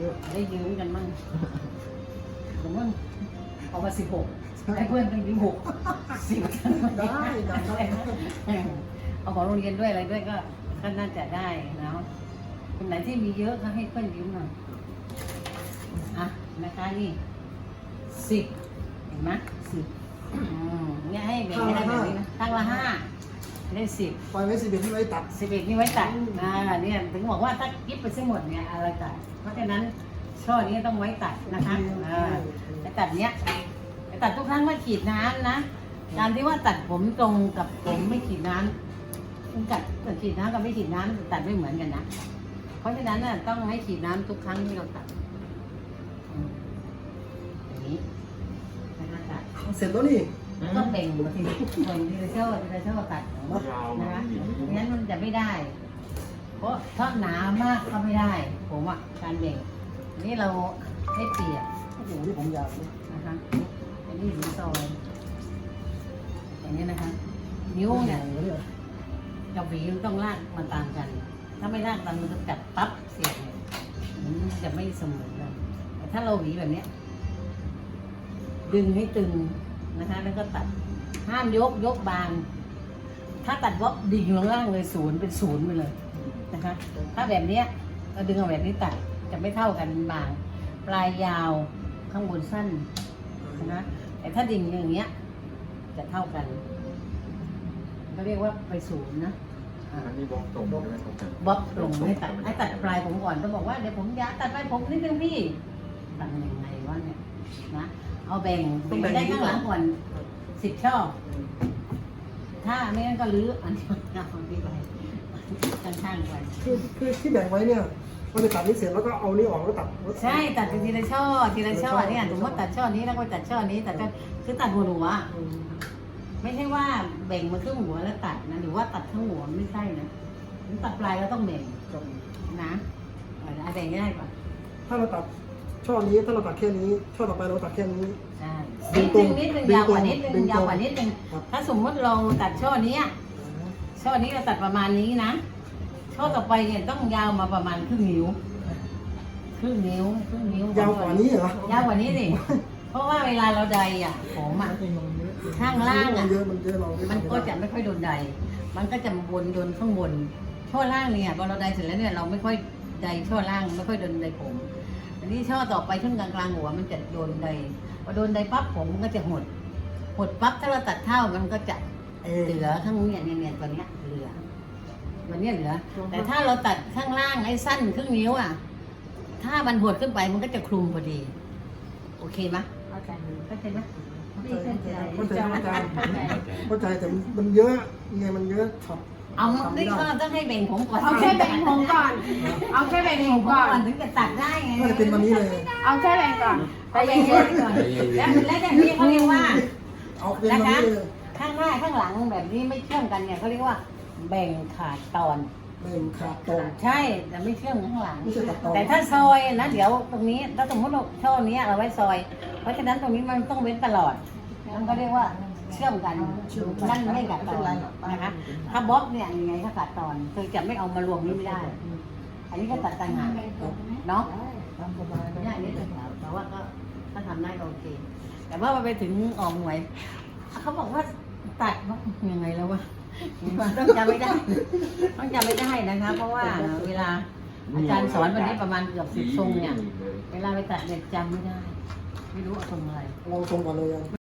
เยอะได้ยืมกันมั่งสมมติเอามาสิบหกให้เพื่อนเป็นยืมหกสิบได้ได้ได้เอาของโรงเรียนด้วยอะไรด้วยก็ก็น่าจะได้นะคนไหนที่มีเยอะก็ให้เพื่อนยืมหน่อยอะนะคะนี่สิบเห็นไหมสิบอืมเนี่ยให้แบ่งให้ได้แบบนี้นะข้างละห้า ได้สิบปล่อยไว้สิบเอ็ดที่ไว้ตัด สิบเอ็ดนี่ไว้ตัดอ่าเนี่ยถึงบอกว่าถ้ากิฟไปทั้งหมดเนี่ยอะไรตัด เพราะฉะนั้นช่อนี้ต้องไว้ตัดนะคะอ่าแต่ตัดเนี้ยแต่ตัดทุกครั้งว่าขีดน้ำนะ การที่ว่าตัดผมตรงกับผมไม่ขีดน้ำมันกัดกับขีดน้ำกับไม่ขีดน้ำตัดไม่เหมือนกันนะ เพราะฉะนั้นน่ะต้องให้ขีดน้ำทุกครั้งที่เราตัดอืมอย่างนี้นะคะตัด เสร็จแล้วนี่ ก็แบ่งทีแบ่งทีละช่อทีละช่อตัดยาวมานะคะผู้หญิงไม่งั้นมันจะไม่ได้ เพราะถ้าหนามากก็ไม่ได้ ผมอะการแบ่งอันนี้เราให้เปรียบโอ้โหนี่ผมยาวนะนะคะอันนี้ถึงซอยอย่างนี้นะคะ นิ้วเนี่ยใหญ่เนี่ยกับหวีมันต้องลากมาตามกัน ถ้าไม่ลากตามมันจะกัดปั๊บเสียบเนี่ยมันจะไม่เสมอกันแต่ถ้าเราหวีแบบเนี้ยดึงให้ตึง นะคะ แล้วก็ตัดห้ามยกยกบาง ถ้าตัดวบดิ่งลงล่างเลยศูนย์เป็นศูนย์ไปเลยนะคะ ถ้าแบบเนี้ยเราดึงเอาแบบนี้ตัดจะไม่เท่ากันบาง ปลายยาวข้างบนสั้นนะคะแต่ถ้าดิ่งอย่างเงี้ย จะเท่ากันเขาเรียกว่าไปศูนย์นะอ่าอันนี้บล็อกตรงใช่ไหมครับบล็อกลงให้ตัดให้ตัดปลายผมก่อนต้องบอกว่าเดี๋ยวผมอยากตัดปลายผมนิดนึงพี่ตัดยังไงวะเนี่ย นะเอาแบ่งแบ่งไปได้ข้างหลังก่อนสิบช่อถ้าไม่งั้นก็รื้ออันนี้เอาของพี่ไปข้างๆไปคือคือที่แบ่งไว้เนี่ยเราจะตัดนี้เสร็จแล้วก็เอานี่ออกแล้วตัดใช่ตัดเป็นทีละช่อทีละช่อเนี่ยสมมติตัดช่อนี้แล้วก็ตัดช่อนี้ตัดช่อคือตัดหัวหัวอืมไม่ใช่ว่าแบ่งมาครึ่งหัวแล้วตัดนะหรือว่าตัดทั้งหัวไม่ใช่นะถึงตัดปลายเราต้องแบ่งครับนะเอาแบ่งง่ายกว่าถ้าเราตัด ช่อนี้ถ้าเราตัดแค่นี้ ช่อต่อไปเราตัดแค่นี้ ใช่ดึนิงดตรนึงงนิดนึงดึงยาวกว่าตรงนิดนึงดึงตรงยาวกว่านิดนึงครับ ถ้าสมมติเราตัดช่อนี้ช่อนี้เราตัดประมาณนี้นะ ช่อต่อไปเนี่ยต้องยาวมาประมาณครึ่งนิ้ว ครึ่งนิ้วครึ่งนิ้วยาวกว่านี้เหรอยาวกว่านี้สิเพราะว่าเวลาเราใดอะผมอะ ข้างล่างอะมันเยอะมันเยอะเราไมันก็จะไม่ค่อยโดนใด มันก็จะวนโดนข้างบนช่อล่างเนี่ยพอเราใดเสร็จแล้วเนี่ยเราไม่ค่อยใดช่อล่างไม่ค่อยโดนใดผม อันนี้ช่อต่อไปช่วงกลางกลางๆหัวมันจะโดนใดพอโดนใดปั๊บผมมันก็จะหด หดปั๊บถ้าเราตัดเท่ามันก็จะเออเหลือข้างเนี่ยเนี่ยเนี่ยตัวเนี้ยเหลือตัวเนี้ยเหลือ แต่ถ้าเราตัดข้างล่างไอ้สั้นครึ่งนิ้วอะ ถ้ามันหดขึ้นไปมันก็จะคลุมพอดี โอเคไหมเข้าใจไหมเข้าใจไหมไม่เข้าใจเข้าใจเข้าใจเข้าใจแต่มันเยอะไงมันเยอะช็อต เอาไม่ก็ต้องให้แบ่งผมก่อนเอาแค่แบ่งผมก่อน เอาแค่แบ่งผมก่อน ถึงจะตัดได้ไงน่าจะเป็นวันนี้เลย เอาแค่แบ่งก่อนไปเย็นๆก่อนแล้วแล้วอย่างนี้เขาเรียกว่าเอาเป็นวันนี้เลยข้างหน้าข้างหลังแบบนี้ไม่เชื่อมกันเนี่ยเขาเรียกว่า แบ่งขาดตอนเป็นขาดตรงใช่แต่ไม่เชื่อมข้างหลังไม่ใช่ตัดตอนแต่ถ้าซอยนะเดี๋ยวตรงนี้ถ้าสมมติเราช่อนี้เราไว้ซอย เพราะฉะนั้นตรงนี้มันต้องเว้นตลอดมันก็เรียกว่า เชื่อมกันนั่นไม่ขาดตอนนะคะถ้าบล็อกเนี่ยยังไงก็ขาดตอนคือจะไม่เอามารวมนี้ไม่ได้ อันนี้ก็ตัดต่างหากเนาะตามสบายไม่ได้นี่แต่ว่าก็ถ้าทำได้ก็โอเค แต่ว่าไปถึงออกหวยเขาบอกว่าตัดว่ายังไงแล้ววะต้องจำไม่ได้ต้องจำไม่ได้นะคะ เพราะว่าเวลาอาจารย์สอนวันนี้ประมาณเกือบสิบทรงเนี่ย เวลาไปตัดเนี่ยจำไม่ได้ ไม่รู้เอาทรงอะไรเราตรงก่อนเลย